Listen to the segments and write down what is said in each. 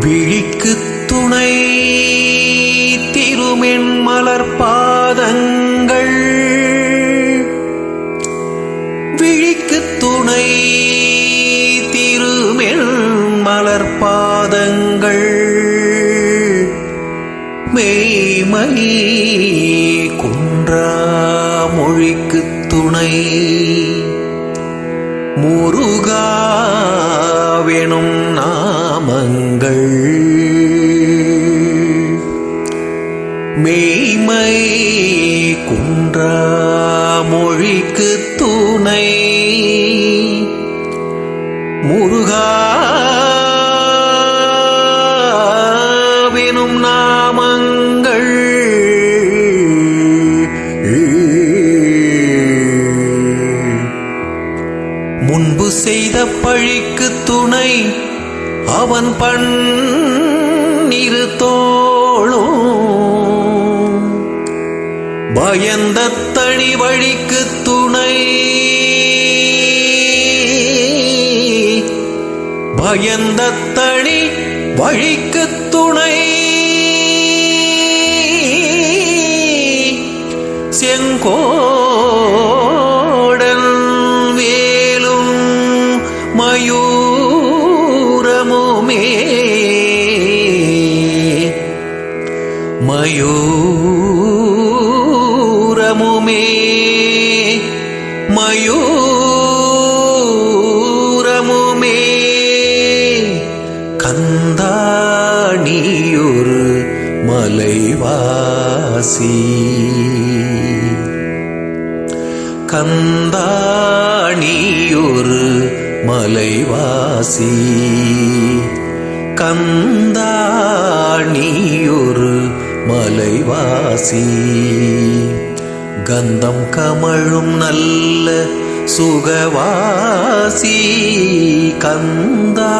விழிக்கு துணை திருமென் மலர் பாதங்கள். விழிக்கு துணை திருமென் மலர் பாதங்கள். மெய்மை குன்றா மொழிக்கு துணை. முருகாவெனும் நாமங்கள். மெய்மை குன்றா மொழிக்கு துணை முருகாவெனும் நாமங்கள். முன்பு செய்த பழிக்கு துணை. அவன் பண்ணிரு தோளும். பயந்த தனி வழிக்கு துணை. பயந்த தனி வழிக்கு துணை. செங்கோ மயூரமுமே மயூரமுமே. கந்தாணியொரு மலைவாசி கந்தாணியொரு மலைவாசி கந்தாணியொரு மலைவாசி. கந்தம் கமழும் நல்ல சுகவாசி. கந்தா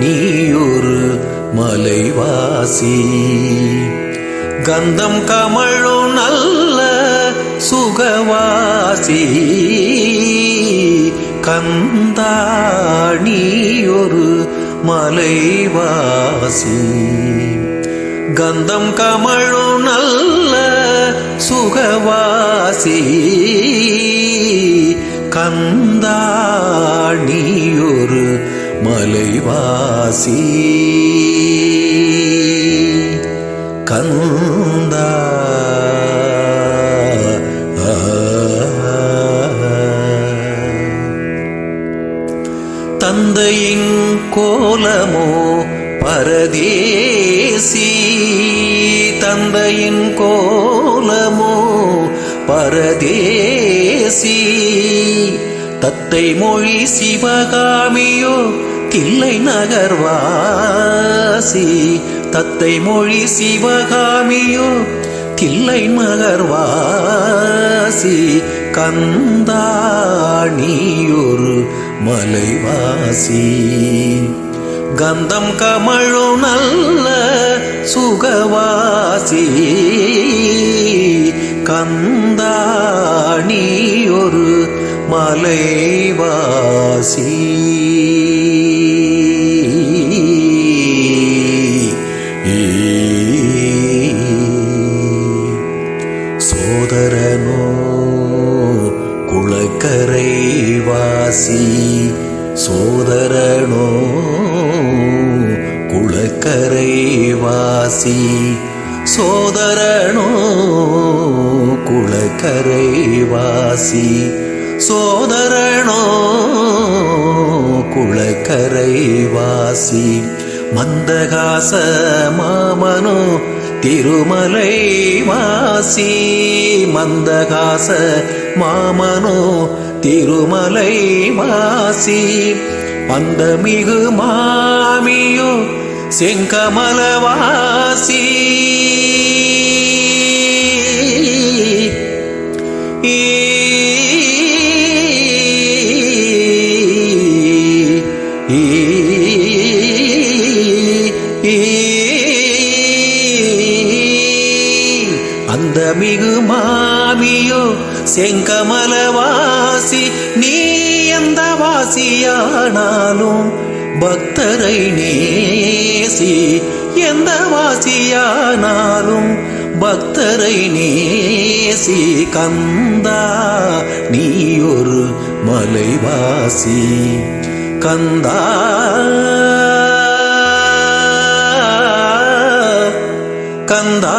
நீயொரு மலைவாசி. கந்தம் கமழும் நல்ல சுகவாசி. கந்தா நீயொரு மலைவாசி. கந்தம் கமழும் நல்ல சுகவாசி. கந்தாணியொரு மலைவாசி. கந்தா தந்தையின் கோலமோ பரதேசி. தந்தையின் கோலமோ பரதேசி. தத்தை மொழி சிவகாமியோ தில்லை நகர்வாசி. தத்தை மொழி சிவகாமியோ தில்லை மகர்வாசி கந்தாணியொரு மலைவாசி. கந்தம் கமழு நல்ல சுகவாசி கந்தாணியொரு மலைவாசி. சோதரனோ குளக்கரை வாசி சோதரனோ குளக்கரை வாசி சோதரனோ குளக்கரை வாசி சோதரனோ குளக்கரை வாசி மந்தகாச மாமனோ திருமலை வாசி மந்தகாச மாமனோ திருமலை வாசி அந்த மிகு மாமியோ செங்கமலவாசி. அந்த மிகு மாமியோ செங்கமலவாசி நீ எந்த வாசியானாலும் பக்தரை நேசி எந்த வாசியானாலும் பக்தரை நேசி கந்தா நீ ஒரு மலைவாசி கந்தா. கந்தா.